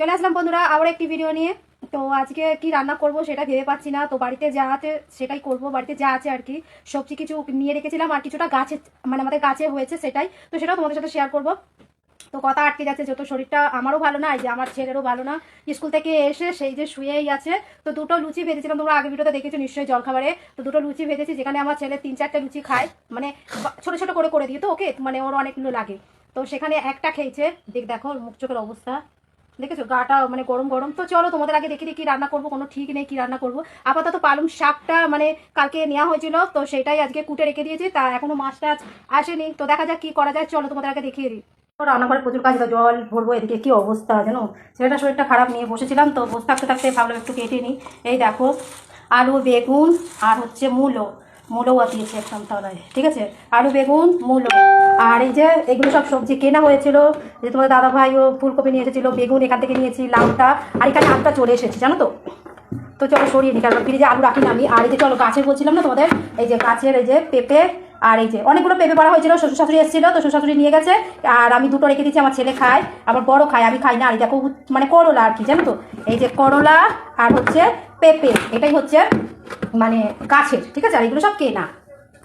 চলে আসলাম বন্ধুরা, আবার একটি ভিডিও নিয়ে। তো আজকে কি রান্না করব সেটা ভেবে পাচ্ছি না। তো বাড়িতে যা আছে সেটাই করব। বাড়িতে যা আছে আর কি, সবজি কিছু নিয়ে রেখেছিলাম আর কিছুটা গাছে মানে আমাদের গাছে হয়েছে সেটাই। তো সেটাও তোমাদের সাথে শেয়ার করব। তো কথা আটকে যাচ্ছে যত শরীরটা আমারও ভালো না যে আমার ছেলেরও ভালো না। স্কুল থেকে এসে সেই যে শুয়েই আছে, তো দুটো লুচি ভেজেছিলাম। তোমরা আগে ভিডিওতে দেখেছ নিশ্চয়ই জলখাবারে। তো দুটো লুচি ভেজেছি, যেখানে আমার ছেলে তিন চারটে লুচি খায়। মানে ছোট ছোট করে করে দিই তো ওকে মানে ওর অনেকগুলো লাগে। তো সেখানে একটা খেয়েছে। দেখ, দেখো, মুখ চোখের অবস্থা। দেখেছ? গাটা মানে গরম গরম। তো চলো তোমাদের আগে দেখি কি রান্না করব, কোনো ঠিক নেই কি রান্না করব। আপাতত পালং শাকটা মানে কালকে নেওয়া হয়েছিল, তো সেটাই আজকে কুটে রেখে দিয়েছি, তা এখনও মাছ টাছ আসেনি। তো দেখা যাক কি করা যায়, চলো তোমাদের আগে দেখিয়ে দিই। রান্নাঘরে প্রচুর কাজ জল ভরবো, এদিকে কি অবস্থা জানো? ছেলেটা শরীরটা খারাপ নিয়ে বসেছিলাম, তো বসে থাকতে থাকতে ভাবলাম একটু কেটে নিই। এই দেখো, আলু, বেগুন আর হচ্ছে মূলো। মূলও দিয়েছি একদম তলায়, ঠিক আছে? আলু, বেগুন, মূলো। আর এই যে এগুলো সব সবজি কেনা হয়েছিল, যে তোমাদের দাদা ভাই ও ফুলকপি নিয়ে এসেছিল, বেগুন এখান থেকে নিয়েছি, লাউটা, আর এখানে আটটা চলে এসেছে, জানো তো? তো চলো সরিয়ে নিই কারণ ফ্রিজে আলু রাখি না আমি। আর এই যে চলো গাছের বলছিলাম না তোমাদের, এই যে গাছের এই যে পেঁপে, আর এই যে অনেকগুলো পেঁপে পড়া হয়েছিল শ্বশুর শাশুড়ি এসেছিল, তো শ্বশুর শাশুড়ি নিয়ে গেছে, আর আমি দুটো রেখে দিচ্ছি আমার ছেলে খায়, আমার বড় খায়, আমি খাই না, আর দেখো মানে করলা আর কি, জানো তো? এই যে করলা আর হচ্ছে পেঁপে, এটাই হচ্ছে মানে গাছের, ঠিক আছে? আর এগুলো সব কেনা।